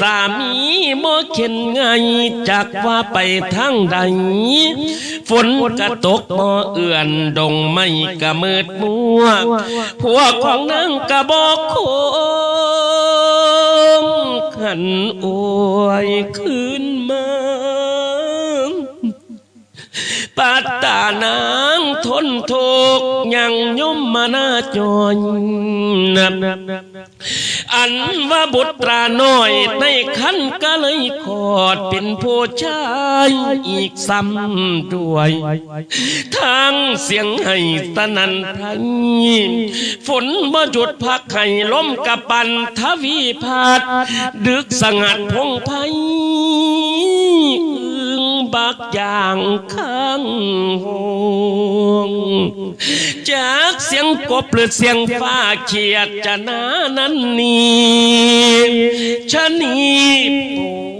สามีบ่เข็นไงจากว่าไปทางใดฝนกระตกบ่เอื่อนดงไม่กระมืดมัวพวกของนางกระบอกโคมขันอวยคืนมาปัตตานางทนทุกข์ยังย่อมมาหน้าจอยนับ อันว่าบุตราน้อยในขั้นก็เลยขอดเป็นผู้ชายอีกซ้ำด้วย ทางเสียงให้ตะนันไพรฝนบ่หยุดพักให้ล้มกับปันทวีพาดดึกสงัดพงไพ บักอย่างข้างหงจากเสียงกบหรือเสียงฟ้าเขียดจะนานั้นนี่ชะนีป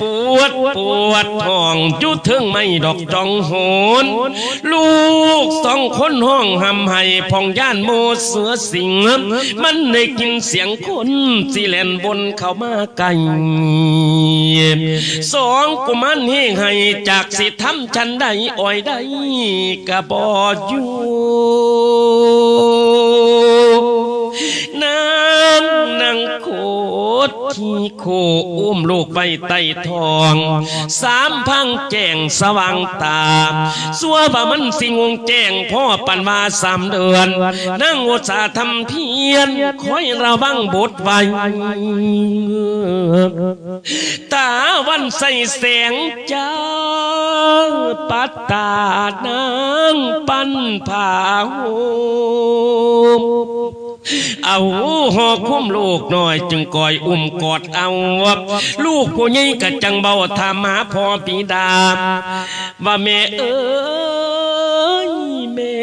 ปวดปวดท้องจุดถึงไม่ดอกจองโหนลูกสองคนห้องหำให้พองย่านโมเสือสิงมันได้กินเสียงคนสิแลนบนเข้ามาไกลสองกุมันเฮงให้จากสิทำฉันได้อ่อยได้กระบออยู่นางนาง โคตรที่โคอุ้มลูกไปไต่ทอง สามพังแจงสว่างตา สัวว่ามันสิงงแจ้งพ่อปันว่าสามเดือน นั่งอุตสาทำเพียรคอยระวังบทไว้ตาวันใส่แสงจ้าปัตตานางปันผาโหม เอาหอคุ้มลูกหน่อย จึงกอยอุ้มกอดเอาลูกผู้ใหญ่กะจังเบาถามหาพ่อปีดาว่าแม่เอ้ยแม่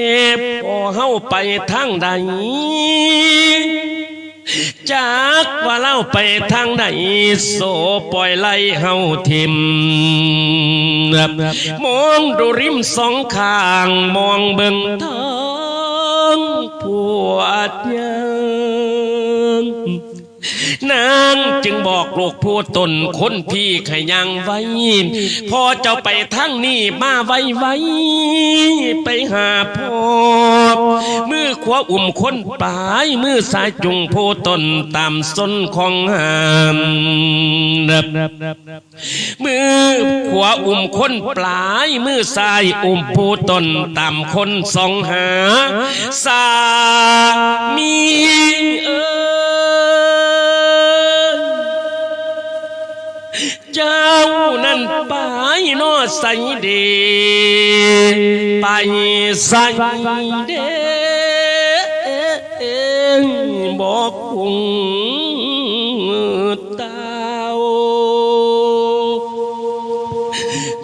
พอเฮาไปทางใดจากว่าเล่าไปทางไหนโซปล่อยไล่เฮาทิมมองดูริมสองข้างมองเบิ่งทาง ปวดยัง นางจึงบอกลูกผู้ตนคนพี่ขยังไว้ พอเจ้าไปทั้งนี้มาไว้ไว้ ไปหาพ่อมือขวาอุ่มคนปลายมือซ้ายจุงผู้ตนตามส้นของหามมือขวาอุ่มคนปลายมือซ้ายอุ่มผู้ตนตามคนสองหาสามี นั้นไปนอใส่เดไปใส่เดบอกคุงเต้า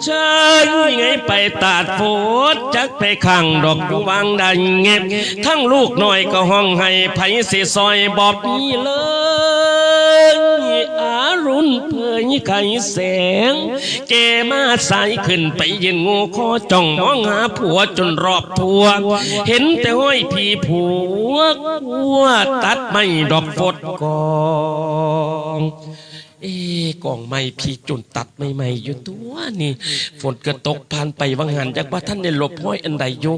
ใช่ไงไปตัดโพดจักไปขังดอกอยู่วางใดเงียบทั้งลูกหน่อยก็ห้องให้ไผสิซอยบอกนี้เลย รุณเพยไข่แสง แกมาใสขึ้นไปเยืนงูคอจ้องมองหาผัวจนรอบทัวเห็นแต่ห้อยผีผัวกัวตัดไม่ดอกฟดกองเอ๊กองไม่พี่จุนตัดไม่ไม่ๆอยู่ตัวนี่ ฝนกระตกผ่านไปวังหันจากว่าท่านได้หลบห้อยอันใดอยู่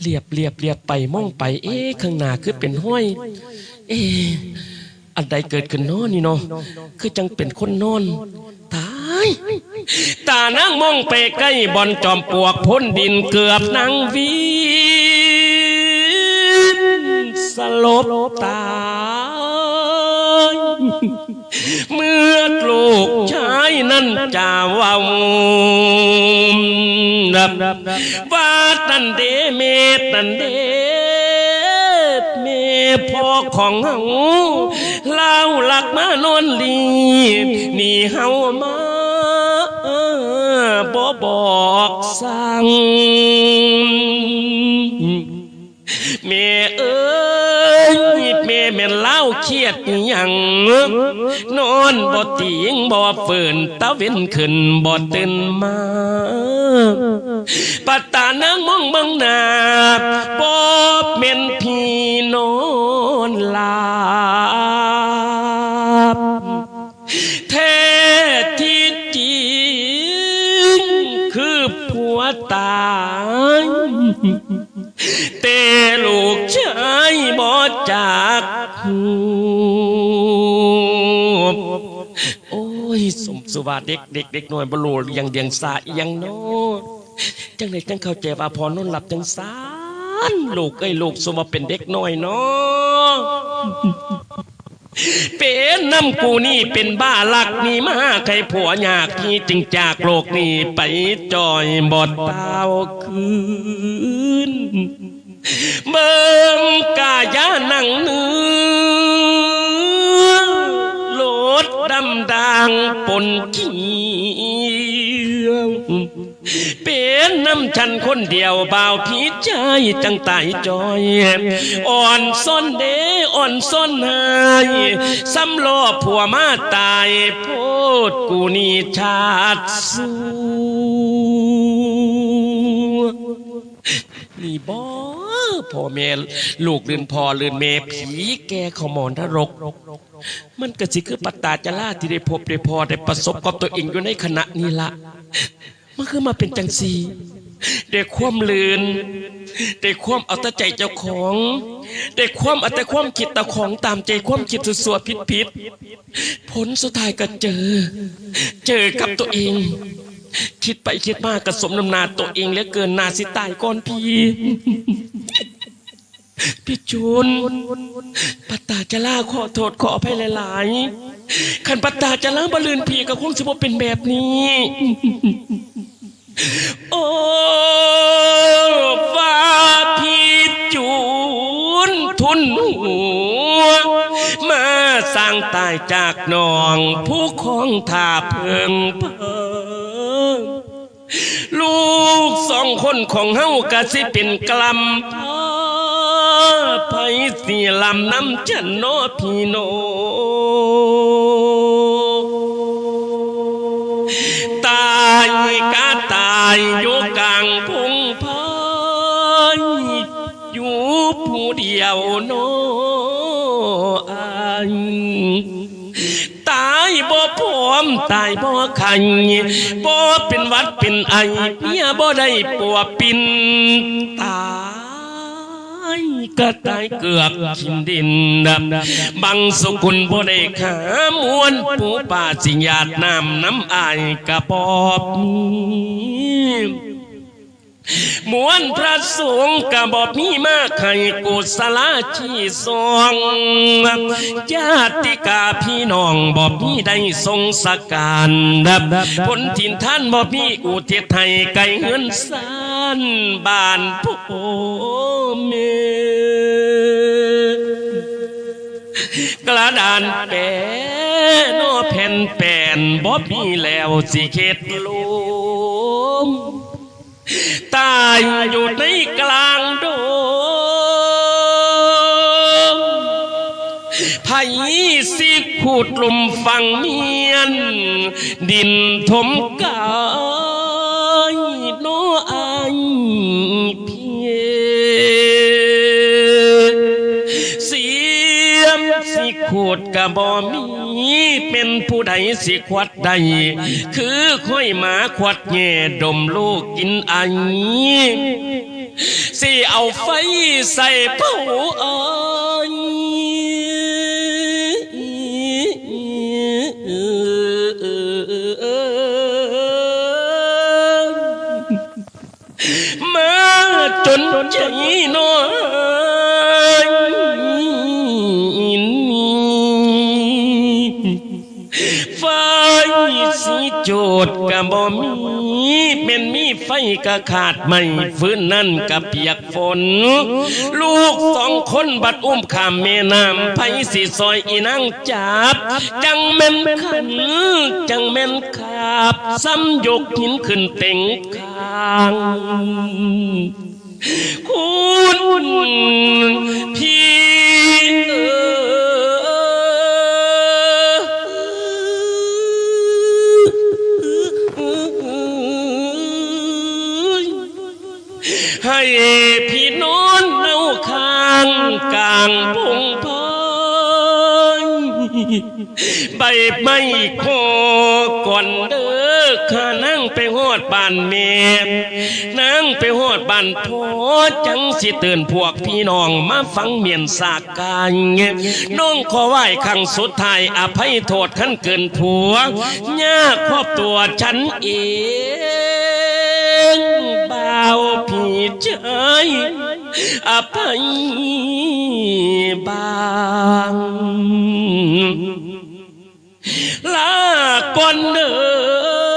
เรียบเรียบเรียบไปมองไป เอ๊ข้างหน้าคือเป็นห้อย เอ๊ อันใดเกิดขึ้นนอนนี่เนาะคือจังเป็นคนนอนตายตานั่งมองไปใกล้บอนจอมปวกพ้นดินเกือบนางวีนสลบตายเมื่อลูกชายนั้นจะว่านับว่าตันเดเมตันเด พ่อของเฮาเล่าหลักมานอนลีนี่เฮามาบ่บอกสั่งแม่เอ้ยแม่แม่เล่าเครียดยังนอนบ่ติงบ่เฟินตะเว้นขึ้นบ่ตื่นมา ปัตตานังมองบังนาปอบเมนพีนอนลาบแท้ที่จริงคือผัวตายเตลูกชายบอจากโอ้ยสมสุวาเด็กเด็กเด็กหน่อยบลูยังเดียงสาอย่างโน้ จังไดจังเข้าใจว่าพอนอนหลับจังสานลูกเอ้ลูกสมมาเป็นเด็กน้อยเนาะเป็นน้ำกูนี่เป็นบ้าลักนี่มาใครผัวอยากที่จึงจากโลกนี้ไปจอยบอดเปล่าคืนเบิ่งกายานังเนื้อโลดดำดังปนเกี่ยว เป็นน้ำฉันคนเดียวบ่าวผีใจจังตายจอย อ่อนซ่อนเดอ่อนซ่อนหายซ้ำรอผัวมาตายโพดกูนี่ชาติสูนี่บ่พ่อแม่ลูกลืนพ่อลืนแม่ผีแกขาหมอนทรก มันก็สิคือปัตตาจาราที่ได้พบได้พอได้ประสบกับตัวเองอยู่ในขณะนี้ละ มันคือมาเป็นจังสีได้ความลืนได้ความเอาแต่ใจเจ้าของได้ความเอาแต่ความคิดตะของตามใจความคิดสัวๆผิดๆผลสุดท้ายก็เจอ เจอกับตัวเอง คิดไปคิดมากกระสมน้ำนาตัวเองเหลือเกินนาสิตายก่อนพี่พี่จูนปัตตาจะล่าขอโทษขออภัยหลายๆขันปัตตาจะล่าบลืนพี่ก็คงสิบเป็นแบบนี้ โอ้ฟ้าพีจูนทุนหัว มาสร้างตายจากนองผู้ของทาเพิงเพิงลูกสองคนของเฮากะสิเป็นกลัมพาไผสีลำน้ำจันโนพี่โน ตายกะตายอยู่กลางพงไพยอยู่ผู้เดียวโนอายตายบ่พร้อมตายบ่ขันบ่เป็นวัดเป็นไอเมียบ่ได้ปวปินตาย ก็ตายเกือบขินดินดำบังสุกุลบ่ได้ขามวนปูป่าสิญาติน้ำน้ำอายกระปอบนี้มวนพระสงฆ์กะบอกมีมากให้กุศลาชีสองญาติกาพี่น้องบอกมีได้ทรงสการดับผลถิ่นท่านบอกมีอุทิศให้ไก่เงินสานบ้านพ่อเม กระดานแปะโนแผ่นแป่นบ่มีแล้วสิเข็ดลมตายอยู่ในกลางโดมไผสิขุดลุมฝังเมียน ดินถมกา กะบ่มีเป็นผู้ใดสิควัดใด คือค่อยหมาควัดแง่ดมลูกกินไอสิเอาไฟใส่เผาไอมาจนใจน้อย จดกะบ่มีเป็นมีไฟกะขาดไม่ฟื้นนั่นกะเปียกฝน ลูกสองคนบัดอุ้มข้ามแม่น้ำไผสิซอยอีนางจับ จังแม่นขันจังแม่นขาบ ซ้ำยกหินขึ้นเต็งคางคุณพี่ จังสิเตือนพวกพี่น้องมาฟังเมียนสากกายน้องขอไหว้ครั้งสุดท้ายอภัยโทษขั้นเกินผัวยากครอบตัวฉันเองเบาวพี่ชายอภัยบางลาก่อนเดิน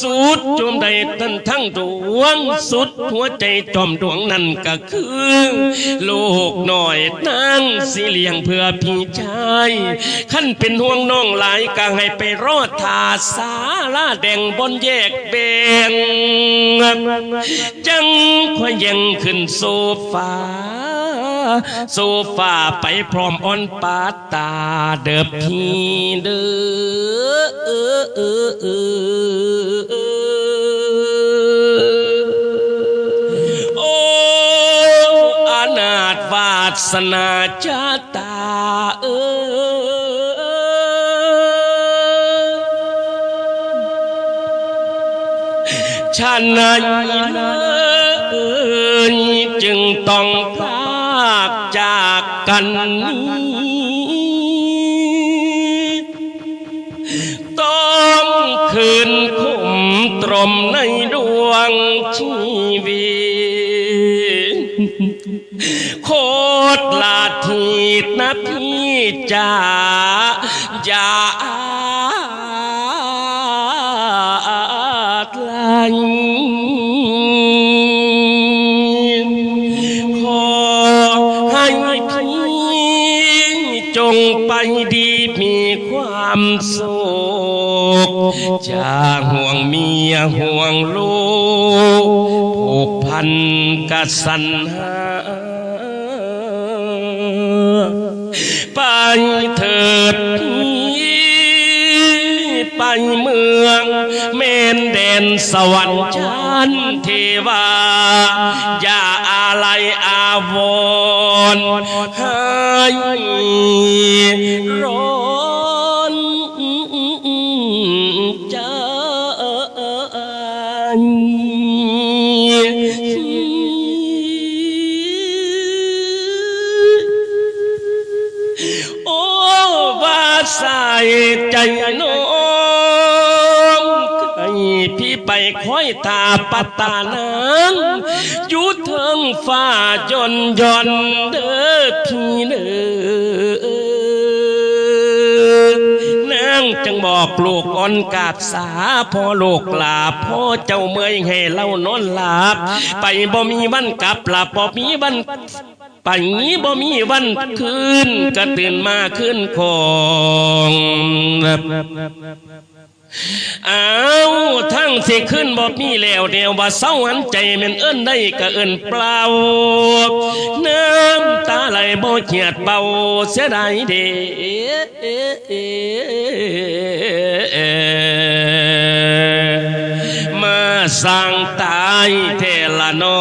สุดจมใดทันทั้งดวง สุดหัวใจจอมดวงนั่นก็คือลูกหน่อยนางสิเลียงเพื่อพี่ชายขั้นเป็นห่วงน้องหลายก็ให้ไปรอดทาสาลาแดงบนแยกแบงจังขอยยังขึ้นโซฟา โซฟาไปพร้อมอ่อนปาตาเด้อพี่เด้อโอ้อนาถวาสนาชาตาเออฉันนั้นเอ่ยจึงต้องพลากจากกัน ต้องคืนคุมตรมในดวงชีวิตโคตรลาทีนะพี่จ๋าอย่า จะห่วงเมียห่วงลูกผูกพันกับสันหาไปเถิดทีไปเมืองเมนแดนสวรรค์ชั้นเทวา อย่าอะไรอาวรให้ร้อ ว่าใส่ใจน้องให้พี่ไปคอยตาปัตตานังอยู่เทิงฟ้าจนย่อนเด้อพี่เด้อนางจังบอกลูกอ่อนกาบสาพ่อลูกหลาบพ่อเจ้าเมื่อยให้เล่านอนหลับ ไปบ่มีวันกลับหลับบ่มีวัน ไปงี้บ่มีวันคืนก็ตื่นมาขึ้นของเอาทั้งสิขึ้นบ่มีแล้วเดียวว่าเศร้าหันใจมันเอิ้นได้ก็เอิ้นเปล่า น้ำตาไหลบ่เขียดเบาเสียดายเดมาสั่งตายเทละนอ